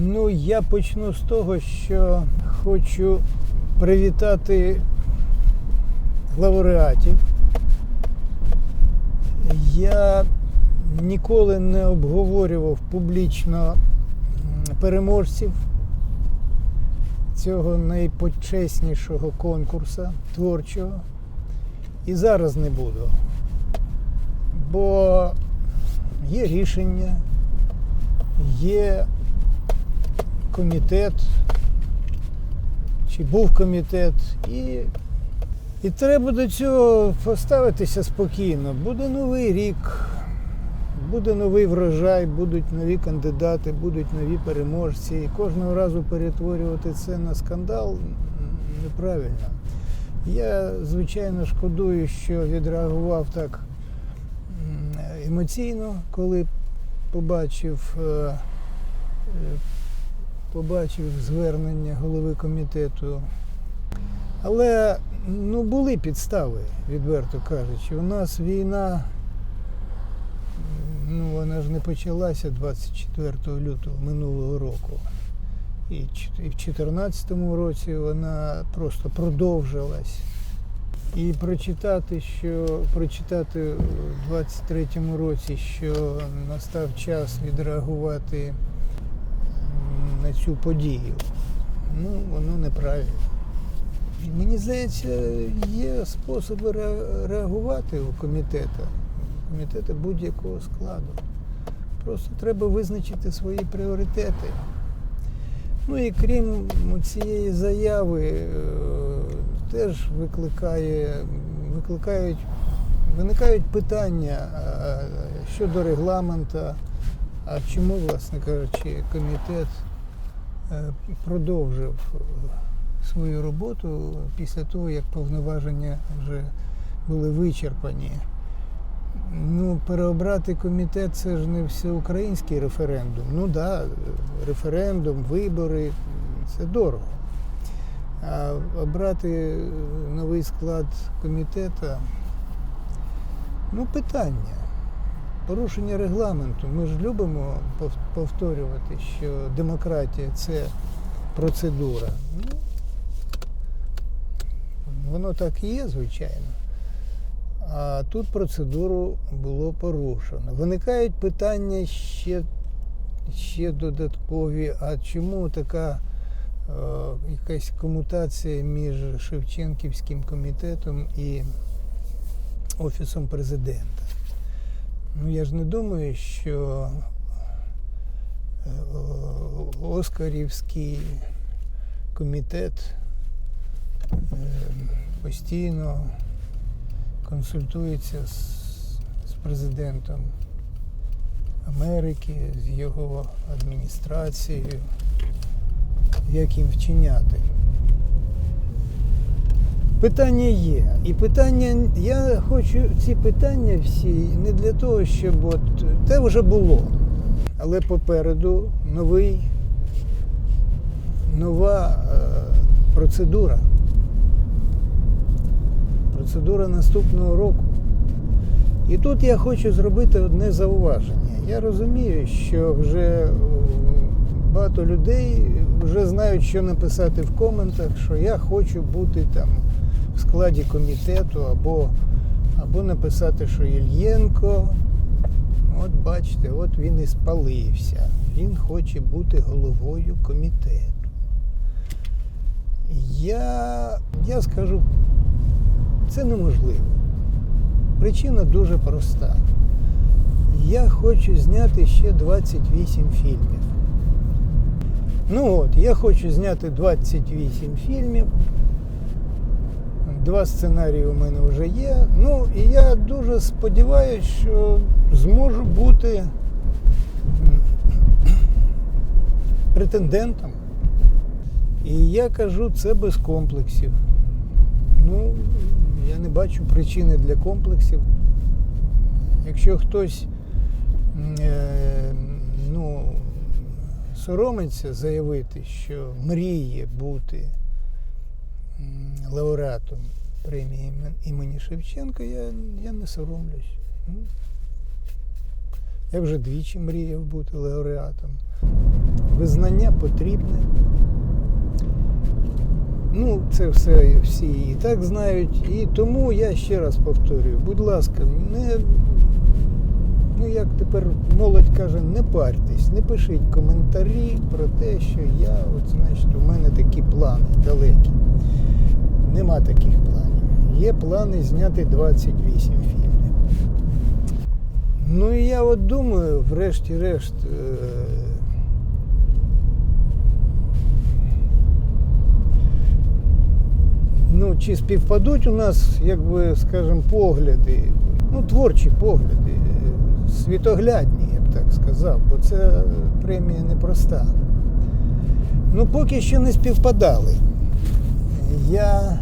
Ну, я почну з того, що хочу привітати лауреатів. Я ніколи не обговорював публічно переможців цього найпочеснішого конкурсу творчого. І зараз не буду. Бо є рішення, є комітет, чи був комітет, і, і треба до цього поставитися спокійно. Буде новий рік, буде новий врожай, будуть нові кандидати, будуть нові переможці. І кожного разу перетворювати це на скандал неправильно. Я, звичайно, шкодую, що відреагував так емоційно, коли побачив, е, е, побачив звернення голови комітету. Але ну, були підстави, відверто кажучи. У нас війна, ну, вона ж не почалася 24 лютого минулого року. І в 2014 році вона просто продовжилась. І прочитати, що прочитати в 23-му році, що настав час відреагувати на цю подію, ну воно неправильно. Мені здається, є способи реагувати у комітету, комітету будь-якого складу. Просто треба визначити свої пріоритети. Ну і крім цієї заяви, е, теж викликає, викликають, виникають питання е, щодо регламента, а чому, власне кажучи, комітет продовжив е, свою роботу після того, як повноваження вже були вичерпані. Ну, переобрати комітет це ж не всеукраїнський референдум. Ну так, да, референдум, вибори це дорого. А обрати новий склад комітету, ну, питання. Порушення регламенту. Ми ж любимо пов- повторювати, що демократія це процедура. Ну, воно так і є, звичайно. А тут процедуру було порушено. Виникають питання ще, ще додаткові, а чому така е, якась комутація між Шевченківським комітетом і Офісом президента? Ну я ж не думаю, що е, Оскарівський комітет е, постійно консультується з, з президентом Америки, з його адміністрацією, як їм вчиняти. Питання є. І питання, я хочу ці питання всі не для того, щоб от те вже було. Але попереду новий, нова е, процедура процедура наступного року. І тут я хочу зробити одне зауваження. Я розумію, що вже багато людей вже знають, що написати в коментах, що я хочу бути там в складі комітету, або, або написати, що Ільєнко, от бачите, от він і спалився. Він хоче бути головою комітету. Я, я скажу це неможливо. Причина дуже проста. Я хочу зняти ще 28 фільмів. Ну от, я хочу зняти 28 фільмів. Два сценарії у мене вже є. Ну і я дуже сподіваюся, що зможу бути претендентом. І я кажу це без комплексів. Ну, я не бачу причини для комплексів. Якщо хтось е, ну, соромиться заявити, що мріє бути лауреатом премії імені Шевченка, я, я не соромлюсь. Ну, Я вже двічі мріяв бути лауреатом. визнання потрібне. Ну, це все всі і так знають. І тому я ще раз повторюю, будь ласка, не, ну як тепер молодь каже, не парьтесь, не пишіть коментарі про те, що я, от, значить, у мене такі плани далекі. Нема таких планів. Є плани зняти 28 фільмів. Ну і я от думаю, врешті-решт. е, Ну, чи співпадуть у нас, як би, скажімо, погляди, ну, творчі погляди, світоглядні, я б так сказав, бо це премія непроста. Ну, поки що не співпадали. Я,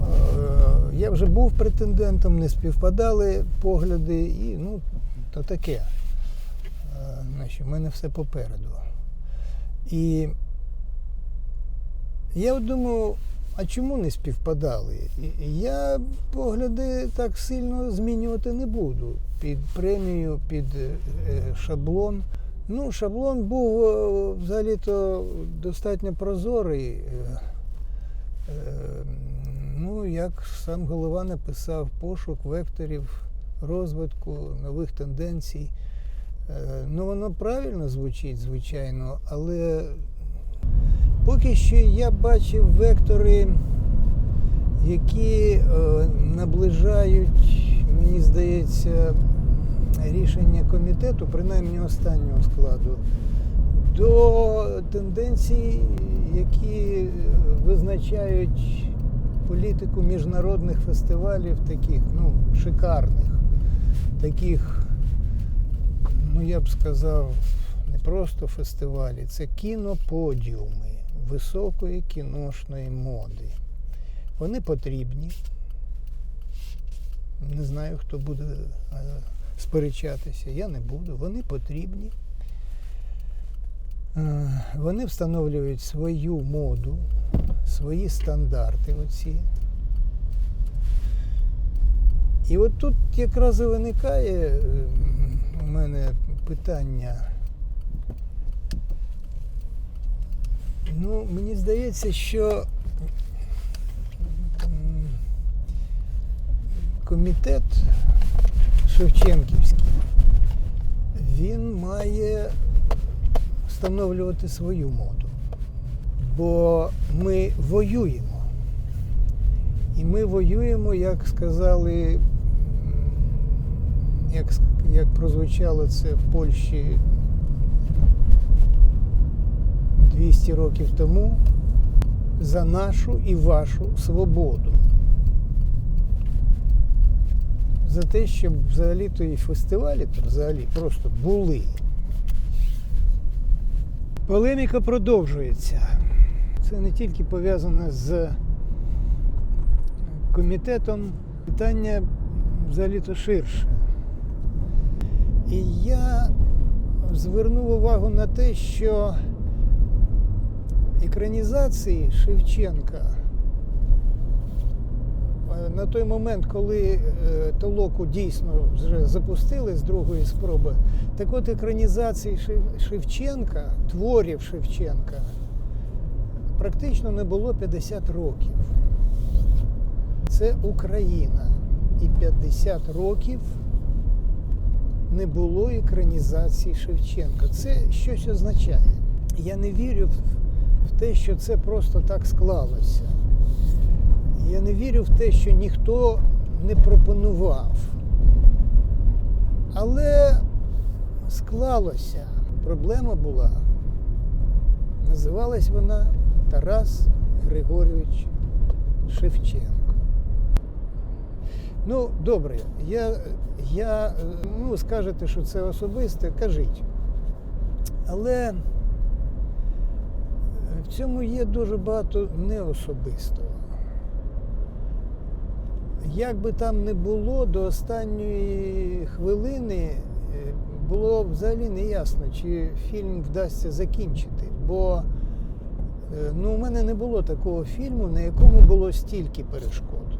е, я вже був претендентом, не співпадали погляди, і ну, то таке. Е, Значить, в мене все попереду. І я думаю, а чому не співпадали? Я погляди так сильно змінювати не буду. Під премію, під е, шаблон. Ну, шаблон був е, взагалі-то достатньо прозорий. Е, е, Ну, як сам голова написав, пошук векторів розвитку, нових тенденцій. Ну, воно правильно звучить, звичайно, але поки що я бачив вектори, які е, наближають, мені здається, рішення комітету, принаймні останнього складу, до тенденцій, які е, визначають політику міжнародних фестивалів, таких ну, шикарних, таких, ну я б сказав, не просто фестивалі, це кіноподіуми високої кіношної моди. Вони потрібні. Не знаю, хто буде е, сперечатися, я не буду. Вони потрібні. Е, Вони встановлюють свою моду, свої стандарти оці. І от тут якраз і виникає е, у мене питання. Ну, мені здається, що комітет Шевченківський, він має встановлювати свою моду. Бо ми воюємо. І ми воюємо, як сказали, як, як прозвучало це в Польщі 200 років тому, за нашу і вашу свободу. За те, щоб взагалі-то і фестивалі то взагалі просто були. Полеміка продовжується. Це не тільки пов'язане з комітетом, питання взагалі-то ширше. І я звернув увагу на те, що екранізації Шевченка е, на той момент, коли е, толоку дійсно вже запустили з другої спроби, так от екранізації Шевченка, творів Шевченка, практично не було 50 років. Це Україна. І 50 років не було екранізації Шевченка. Це щось означає. Я не вірю в те, що це просто так склалося. Я не вірю в те, що ніхто не пропонував. Але склалося. Проблема була. Називалась вона Тарас Григорійович Шевченко. Ну, добре, я, я, ну, скажете, що це особисте, кажіть. Але в цьому є дуже багато неособистого. Як би там не було, до останньої хвилини е, було взагалі не ясно, чи фільм вдасться закінчити. Бо е, ну, у мене не було такого фільму, на якому було стільки перешкод.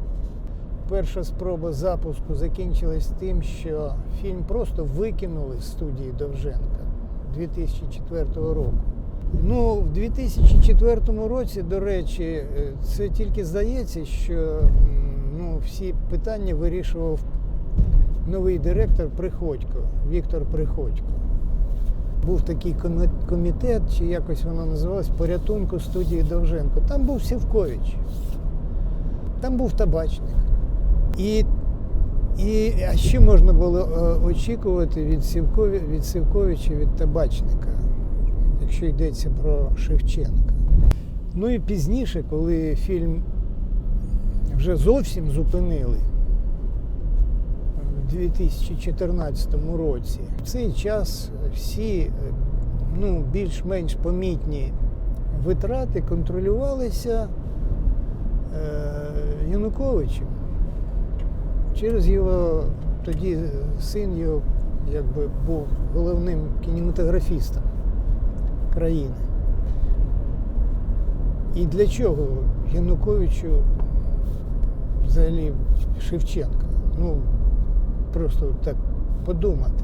Перша спроба запуску закінчилась тим, що фільм просто викинули з студії Довженка 2004 року. Ну, в 2004 році, до речі, е, це тільки здається, що ну, всі питання вирішував новий директор Приходько, Віктор Приходько. Був такий комітет, чи якось воно називалось, порятунку студії Довженко. Там був Сівкович, там був табачник. І, і а що можна було е, очікувати від, Сівкові, від Сівковича, від табачника, якщо йдеться про Шевченка? Ну і пізніше, коли фільм вже зовсім зупинили в 2014 році, в цей час всі ну, більш-менш помітні витрати контролювалися е, Януковичем через його тоді син його якби був головним кінематографістом країни. І для чого Януковичу взагалі Шевченка? Ну, просто так подумати.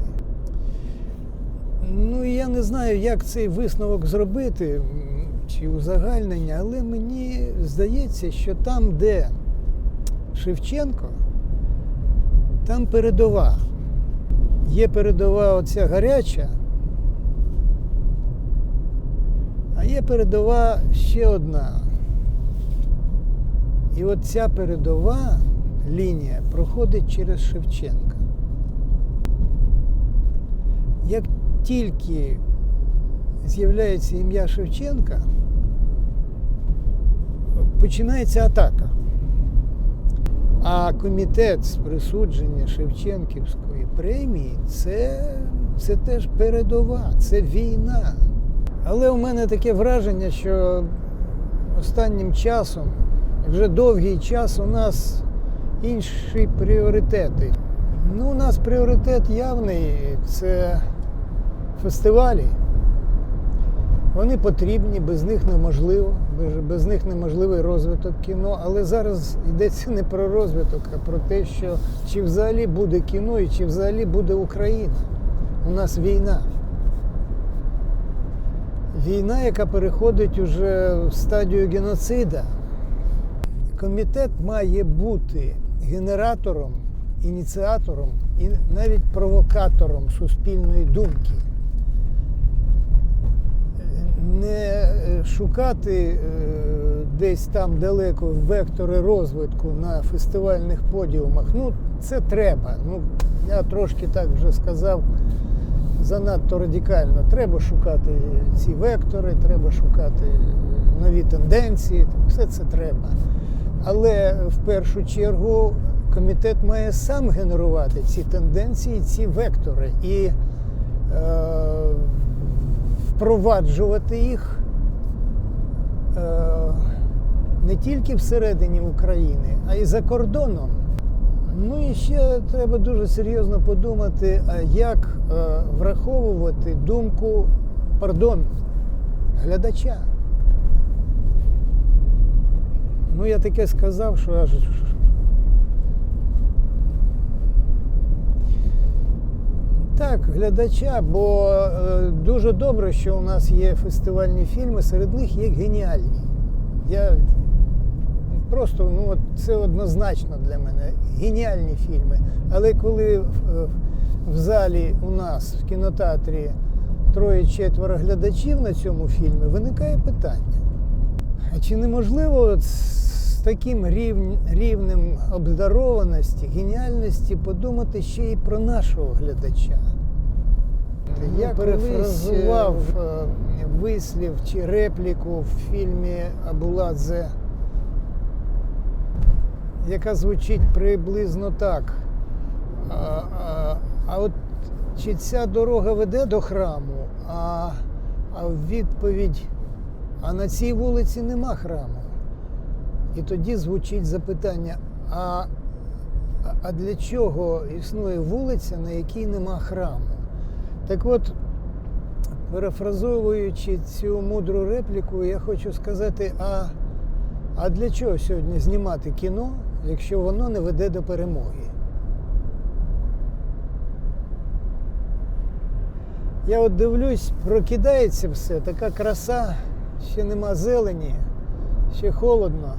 Ну, я не знаю, як цей висновок зробити, чи узагальнення, але мені здається, що там, де Шевченко, там передова. Є передова оця гаряча, а є передова ще одна. І от ця передова лінія проходить через Шевченка. Як тільки з'являється ім'я Шевченка, починається атака. А комітет з присудження Шевченківської премії це, це теж передова, це війна. Але у мене таке враження, що останнім часом, вже довгий час, у нас інші пріоритети. Ну, у нас пріоритет явний це фестивалі. Вони потрібні, без них неможливо, без, них неможливий розвиток кіно. Але зараз йдеться не про розвиток, а про те, що чи взагалі буде кіно і чи взагалі буде Україна. У нас війна. Війна, яка переходить уже в стадію геноцида. Комітет має бути генератором, ініціатором і навіть провокатором суспільної думки не е, шукати е, десь там далеко вектори розвитку на фестивальних подіумах. Ну, це треба. Ну, я трошки так вже сказав занадто радикально. Треба шукати ці вектори, треба шукати нові тенденції. Все це треба. Але в першу чергу комітет має сам генерувати ці тенденції, ці вектори. І е, впроваджувати їх е, не тільки всередині України, а й за кордоном. Ну і ще треба дуже серйозно подумати, як е, враховувати думку, пардон, глядача. Ну, я таке сказав, що аж Так, глядача, бо е, дуже добре, що у нас є фестивальні фільми, серед них є геніальні. Я просто, ну от це однозначно для мене. Геніальні фільми. Але коли в, в залі у нас в кінотеатрі троє-четверо глядачів на цьому фільмі, виникає питання. А чи неможливо от з таким рівн- рівнем обдарованості, геніальності подумати ще й про нашого глядача? Я перефразував е, вислів чи репліку в фільмі Абуладзе, яка звучить приблизно так. А, а, а от чи ця дорога веде до храму, а, а відповідь, а на цій вулиці нема храму. І тоді звучить запитання: а, а для чого існує вулиця, на якій нема храму? Так от, перефразовуючи цю мудру репліку, я хочу сказати: а, а для чого сьогодні знімати кіно, якщо воно не веде до перемоги? Я от дивлюсь, прокидається все, така краса, ще нема зелені, ще холодно.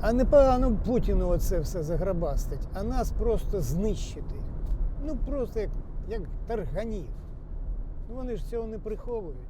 А непогано Путіну оце все заграбастить, а нас просто знищити. Ну просто як, як тарганів. Ну вони ж цього не приховують.